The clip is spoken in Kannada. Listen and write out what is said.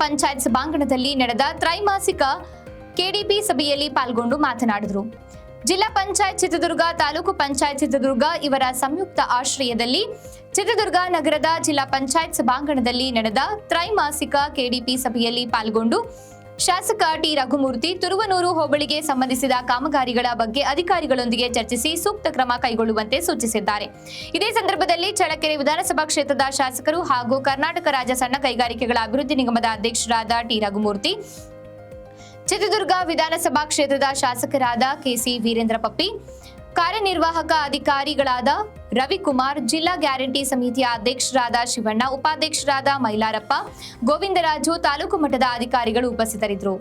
ಪಂಚಾಯತ್ ಸಭಾಂಗಣದಲ್ಲಿ ನಡೆದ ತ್ರೈಮಾಸಿಕ ಕೆಡಿಪಿ ಸಭೆಯಲ್ಲಿ ಪಾಲ್ಗೊಂಡು ಮಾತನಾಡಿದರು. ಜಿಲ್ಲಾ ಪಂಚಾಯತ್ ಚಿತ್ರದುರ್ಗ, ತಾಲೂಕು ಪಂಚಾಯತ್ ಚಿತ್ರದುರ್ಗ ಇವರ ಸಂಯುಕ್ತ ಆಶ್ರಯದಲ್ಲಿ ಚಿತ್ರದುರ್ಗ ನಗರದ ಜಿಲ್ಲಾ ಪಂಚಾಯತ್ ಸಭಾಂಗಣದಲ್ಲಿ ನಡೆದ ತ್ರೈಮಾಸಿಕ ಕೆಡಿಪಿ ಸಭೆಯಲ್ಲಿ ಪಾಲ್ಗೊಂಡು ಶಾಸಕ ಟಿ ರಘುಮೂರ್ತಿ ತುರುವನೂರು ಹೋಬಳಿಗೆ ಸಂಬಂಧಿಸಿದ ಕಾಮಗಾರಿಗಳ ಬಗ್ಗೆ ಅಧಿಕಾರಿಗಳೊಂದಿಗೆ ಚರ್ಚಿಸಿ ಸೂಕ್ತ ಕ್ರಮ ಕೈಗೊಳ್ಳುವಂತೆ ಸೂಚಿಸಿದ್ದಾರೆ. ಇದೇ ಸಂದರ್ಭದಲ್ಲಿ ಚಳ್ಳಕೆರೆ ವಿಧಾನಸಭಾ ಕ್ಷೇತ್ರದ ಶಾಸಕರು ಹಾಗೂ ಕರ್ನಾಟಕ ರಾಜ್ಯ ಸಣ್ಣ ಕೈಗಾರಿಕೆಗಳ ಅಭಿವೃದ್ಧಿ ನಿಗಮದ ಅಧ್ಯಕ್ಷರಾದ ಟಿ ರಘುಮೂರ್ತಿ, ಚಿತ್ರದುರ್ಗ ವಿಧಾನಸಭಾ ಕ್ಷೇತ್ರದ ಶಾಸಕರಾದ ಕೆಸಿ ವೀರೇಂದ್ರ ಪಪ್ಪಿ, ಕಾರ್ಯನಿರ್ವಾಹಕ ಅಧಿಕಾರಿಗಳಾದ ರವಿಕುಮಾರ್ ಜಿಲ್ಲಾ ಗ್ಯಾರಂಟಿ ಸಮಿತಿಯ ಅಧ್ಯಕ್ಷರಾದ ಶಿವಣ್ಣ ಉಪಾಧ್ಯಕ್ಷರಾದ ಮೈಲಾರಪ್ಪ ಗೋವಿಂದರಾಜು ತಾಲೂಕು ಮಟ್ಟದ ಅಧಿಕಾರಿಗಳು ಉಪಸ್ಥಿತರಿದ್ದರು.